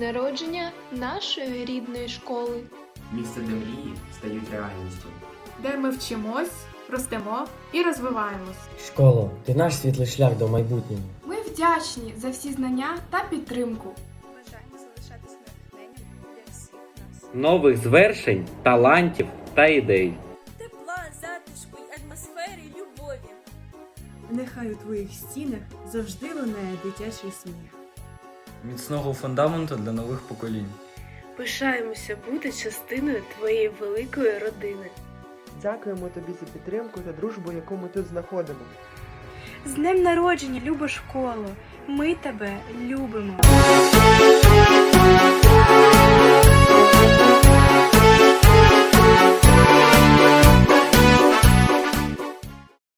народження нашої рідної школи. Місце, де мрії стають реальністю. де ми вчимось, ростемо і розвиваємось. Школо, ти наш світлий шлях до майбутнього. Ми вдячні за всі знання та підтримку. Бажаємо залишатися натхненням для всіх нас. нових звершень, талантів та ідей. Тепла, затишку й атмосфери любові. Нехай у твоїх стінах завжди лунає дитячий сміх. Міцного фундаменту для нових поколінь. Пишаємося бути частиною твоєї великої родини. Дякуємо тобі за підтримку та дружбу, яку ми тут знаходимо. З днем народження, люба школу! Ми тебе любимо!